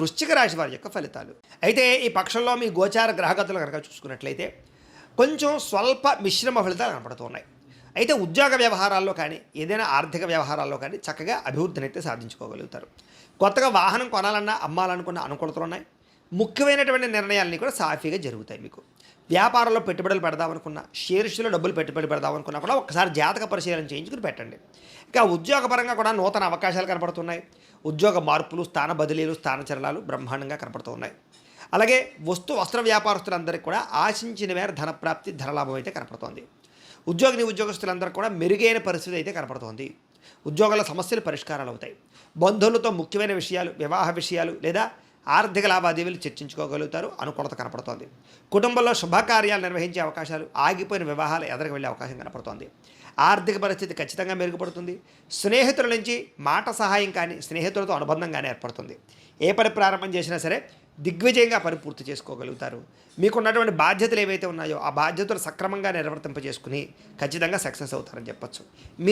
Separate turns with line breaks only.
వృశ్చిక రాశి వారి యొక్క ఫలితాలు. అయితే ఈ పక్షంలో మీ గోచార గ్రహగతులు కనుక చూసుకున్నట్లయితే కొంచెం స్వల్ప మిశ్రమ ఫలితాలు కనపడుతున్నాయి. అయితే ఉద్యోగ వ్యవహారాల్లో కానీ ఏదైనా ఆర్థిక వ్యవహారాల్లో కానీ చక్కగా అభివృద్ధిని అయితే సాధించుకోగలుగుతారు. కొత్తగా వాహనం కొనాలన్నా అమ్మాలనుకున్న అనుకూలతలు ఉన్నాయి. ముఖ్యమైనటువంటి నిర్ణయాలని కూడా సాఫీగా జరుగుతాయి మీకు. వ్యాపారంలో పెట్టుబడులు పెడదామనుకున్న షేర్స్లో డబ్బులు పెట్టుబడి పెడదామనుకున్నా కూడా ఒకసారి జాతక పరిశీలన చేయించుకుని పెట్టండి. ఇంకా ఉద్యోగపరంగా కూడా నూతన అవకాశాలు కనపడుతున్నాయి. ఉద్యోగ మార్పులు స్థాన బదిలీలు స్థానచరణాలు బ్రహ్మాండంగా కనపడుతున్నాయి. అలాగే వస్తు వస్త్ర వ్యాపారస్తులందరికీ కూడా ఆశించిన మేర ధనప్రాప్తి ధనలాభం అయితే కనపడుతోంది. ఉద్యోగిని ఉద్యోగస్తులందరూ కూడా మెరుగైన పరిస్థితి అయితే కనపడుతోంది. ఉద్యోగాల సమస్యలు పరిష్కారాలు అవుతాయి. బంధువులతో ముఖ్యమైన విషయాలు వివాహ విషయాలు లేదా ఆర్థిక లావాదేవీలు చర్చించుకోగలుగుతారు అనుకూలత కనపడుతోంది. కుటుంబంలో శుభకార్యాలు నిర్వహించే అవకాశాలు ఆగిపోయిన వివాహాలు ఎదరికి వెళ్ళే అవకాశం కనపడుతోంది. ఆర్థిక పరిస్థితి ఖచ్చితంగా మెరుగుపడుతుంది. స్నేహితుల నుంచి మాట సహాయం కానీ స్నేహితులతో అనుబంధం కానీ ఏర్పడుతుంది. ఏ పని ప్రారంభం చేసినా సరే దిగ్విజయంగా పని పూర్తి చేసుకోగలుగుతారు. మీకున్నటువంటి బాధ్యతలు ఏవైతే ఉన్నాయో ఆ బాధ్యతలు సక్రమంగా నిర్వర్తింపజేసుకుని ఖచ్చితంగా సక్సెస్ అవుతారని చెప్పొచ్చు. మీరు